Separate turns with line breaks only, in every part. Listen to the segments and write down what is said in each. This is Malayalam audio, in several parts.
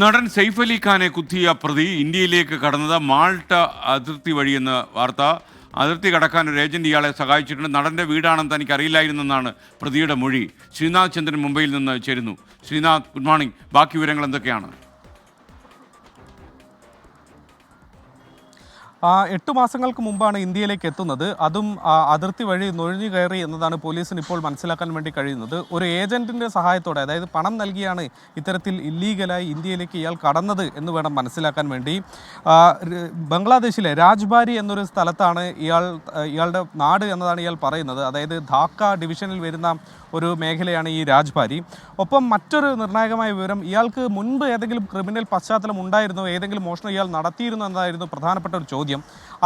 നടൻ സെയ്ഫ് അലി ഖാനെ കുത്തിയ പ്രതി ഇന്ത്യയിലേക്ക് കടന്നത് മാൾട്ട അതിർത്തി വഴിയെന്ന വാർത്ത. അതിർത്തി കടക്കാൻ ഒരു ഏജന്റ് ഇയാളെ സഹായിച്ചിട്ടുണ്ട്. നടന്റെ വീടാണെന്ന് തനിക്ക് അറിയില്ലായിരുന്നെന്നാണ് പ്രതിയുടെ മൊഴി. ശ്രീനാഥ് ചന്ദ്രൻ മുംബൈയിൽ നിന്ന് ചേരുന്നു. Srinath good morning. ബാക്കി വിവരങ്ങൾ എന്തൊക്കെയാണ്?
എട്ട് മാസങ്ങൾക്ക് മുമ്പാണ് ഇന്ത്യയിലേക്ക് എത്തുന്നത്. അതും അതിർത്തി വഴി നുഴഞ്ഞു കയറി എന്നതാണ് പോലീസിന് ഇപ്പോൾ മനസ്സിലാക്കാൻ വേണ്ടി കഴിയുന്നത്. ഒരു ഏജന്റിന്റെ സഹായത്തോടെ അതായത് പണം നൽകിയാണ് ഇത്തരത്തിൽ ഇല്ലീഗലായി ഇന്ത്യയിലേക്ക് ഇയാൾ കടന്നത് എന്ന് വേണം മനസ്സിലാക്കാൻ വേണ്ടി. ബംഗ്ലാദേശിലെ രാജ്ബാരി എന്നൊരു സ്ഥലത്താണ് ഇയാൾ ഇയാളുടെ നാട് എന്നതാണ് ഇയാൾ പറയുന്നത്. അതായത് ധാക്ക ഡിവിഷനിൽ വരുന്ന ഒരു മേഖലയാണ് ഈ രാജ്ബാരി. ഒപ്പം മറ്റൊരു നിർണായകമായ വിവരം ഇയാൾക്ക് മുൻപ് ഏതെങ്കിലും ക്രിമിനൽ പശ്ചാത്തലം ഉണ്ടായിരുന്നോ? ഏതെങ്കിലും മോഷണം ഇയാൾ നടത്തിയിരുന്നോ? എന്നതായിരുന്നു പ്രധാനപ്പെട്ട ഒരു ചോദ്യം.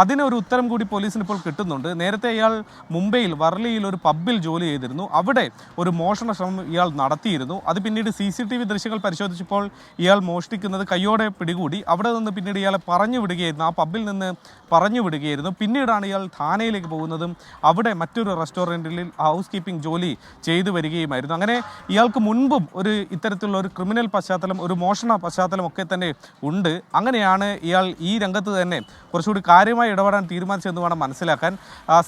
അതിന് ഒരു ഉത്തരം കൂടി പോലീസിന് ഇപ്പോൾ കിട്ടുന്നുണ്ട്. നേരത്തെ ഇയാൾ മുംബൈയിൽ വർലിയിൽ ഒരു പബ്ബിൽ ജോലി ചെയ്തിരുന്നു. അവിടെ ഒരു മോഷണ ശ്രമം ഇയാൾ നടത്തിയിരുന്നു. അത് പിന്നീട് സി സി ടി വി ദൃശ്യങ്ങൾ പരിശോധിച്ചപ്പോൾ ഇയാൾ മോഷ്ടിക്കുന്നത് കയ്യോടെ പിടികൂടി. അവിടെ നിന്ന് പിന്നീട് ഇയാളെ പറഞ്ഞു വിടുകയായിരുന്നു. ആ പബ്ബിൽ നിന്ന് പറഞ്ഞു വിടുകയായിരുന്നു. പിന്നീടാണ് ഇയാൾ ഥാനയിലേക്ക് പോകുന്നതും അവിടെ മറ്റൊരു റെസ്റ്റോറന്റിൽ ഹൗസ് കീപ്പിംഗ് ജോലി ചെയ്തു വരികയുമായിരുന്നു. അങ്ങനെ ഇയാൾക്ക് മുൻപും ഒരു ഇത്തരത്തിലുള്ള ഒരു ക്രിമിനൽ പശ്ചാത്തലം ഒരു മോഷണ പശ്ചാത്തലം ഒക്കെ തന്നെ ഉണ്ട്. അങ്ങനെയാണ് ഇയാൾ ഈ രംഗത്ത് തന്നെ കുറച്ചുകൂടി കാര്യമായി ഇടപെടാൻ തീരുമാനിച്ചതെന്ന് വേണം മനസ്സിലാക്കാൻ.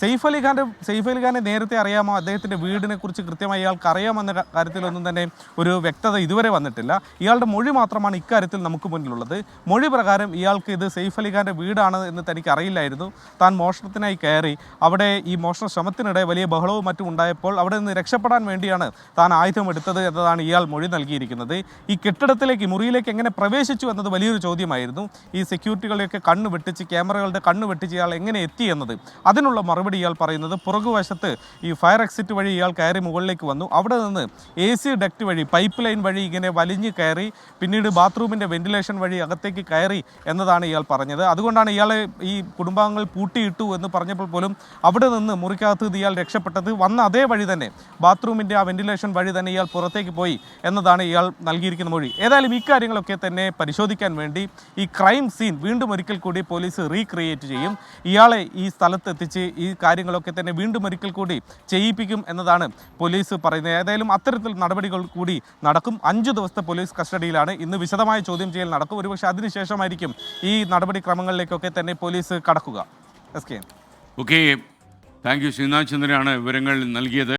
സെയ്ഫ് അലി ഖാന്റെ സെയ്ഫ് അലി ഖാനെ നേരത്തെ അറിയാമോ? അദ്ദേഹത്തിന്റെ വീടിനെ കുറിച്ച് കൃത്യമായി ഇയാൾക്ക് അറിയാമെന്ന കാര്യത്തിലൊന്നും തന്നെ ഒരു വ്യക്തത ഇതുവരെ വന്നിട്ടില്ല. ഇയാളുടെ മൊഴി മാത്രമാണ് ഇക്കാര്യത്തിൽ നമുക്ക് മുന്നിലുള്ളത്. മൊഴി പ്രകാരം ഇയാൾക്ക് ഇത് സെയ്ഫ് അലി ഖാന്റെ വീടാണ് എന്ന് തനിക്ക് അറിയില്ലായിരുന്നു. താൻ മോഷണത്തിനായി കയറി അവിടെ ഈ മോഷണ ശ്രമത്തിനിടെ വലിയ ബഹളവും മറ്റും ഉണ്ടായപ്പോൾ അവിടെ നിന്ന് രക്ഷപ്പെടാൻ വേണ്ടിയാണ് താൻ ആയുധം എടുത്തത് എന്നതാണ് ഇയാൾ മൊഴി നൽകിയിരിക്കുന്നത്. ഈ കെട്ടിടത്തിലേക്ക് മുറിയിലേക്ക് എങ്ങനെ പ്രവേശിച്ചു എന്നത് വലിയൊരു ചോദ്യമായിരുന്നു. ഈ സെക്യൂരിറ്റികളെയൊക്കെ കണ്ണ് വെട്ടിച്ച് ക്യാമറകളുടെ കണ്ണ് വെട്ടിച്ച് ഇയാൾ എങ്ങനെ എത്തി എന്നത്? അതിനുള്ള മറുപടി ഇയാൾ പറയുന്നത് പുറകുവശത്ത് ഈ ഫയർ എക്സിറ്റ് വഴി ഇയാൾ കയറി മുകളിലേക്ക് വന്നു. അവിടെ നിന്ന് എ സി ഡക്റ്റ് വഴി പൈപ്പ് ലൈൻ വഴി ഇങ്ങനെ വലിഞ്ഞ് കയറി പിന്നീട് ബാത്റൂമിന്റെ വെന്റിലേഷൻ വഴി അകത്തേക്ക് കയറി എന്നതാണ് ഇയാൾ പറഞ്ഞത്. അതുകൊണ്ടാണ് ഇയാളെ ഈ കുടുംബാംഗങ്ങൾ പൂട്ടിയിട്ടു എന്ന് പറഞ്ഞപ്പോൾ പോലും അവിടെ നിന്ന് മുറിക്കകത്ത് ഇയാൾ രക്ഷപ്പെട്ടത്. വന്ന അതേ വഴി തന്നെ ബാത്റൂമിന്റെ ആ വെന്റിലേഷൻ വഴി തന്നെ ഇയാൾ പുറത്തേക്ക് പോയി എന്നതാണ് ഇയാൾ നൽകിയിരിക്കുന്ന മൊഴി. ഏതായാലും ഈ കാര്യങ്ങളൊക്കെ തന്നെ പരിശോധിക്കാൻ വേണ്ടി ഈ ക്രൈം സീൻ വീണ്ടും ഒരിക്കൽ കൂടി പോലീസ് റീക്രിയേറ്റ് ചെയ്യും. ഇയാളെ ഈ സ്ഥലത്ത് എത്തിച്ച് ഈ കാര്യങ്ങളൊക്കെ തന്നെ വീണ്ടും ഒരിക്കൽ കൂടി ചെയ്യിപ്പിക്കും എന്നതാണ് പോലീസ് പറയുന്നത്. ഏതായാലും അത്തരത്തിൽ നടപടികൾ കൂടി നടക്കും. അഞ്ച് ദിവസത്തെ പോലീസ് കസ്റ്റഡിയിലാണ്. ഇന്ന് വിശദമായ ചോദ്യം ചെയ്യൽ നടക്കും. ഒരുപക്ഷെ അതിനുശേഷമായിരിക്കും ഈ നടപടിക്രമങ്ങളിലേക്കൊക്കെ തന്നെ പോലീസ് കടക്കുക. S K
okay thank you Sreenath ചന്ദ്രനാണ് വിവരങ്ങൾ നൽകിയത്.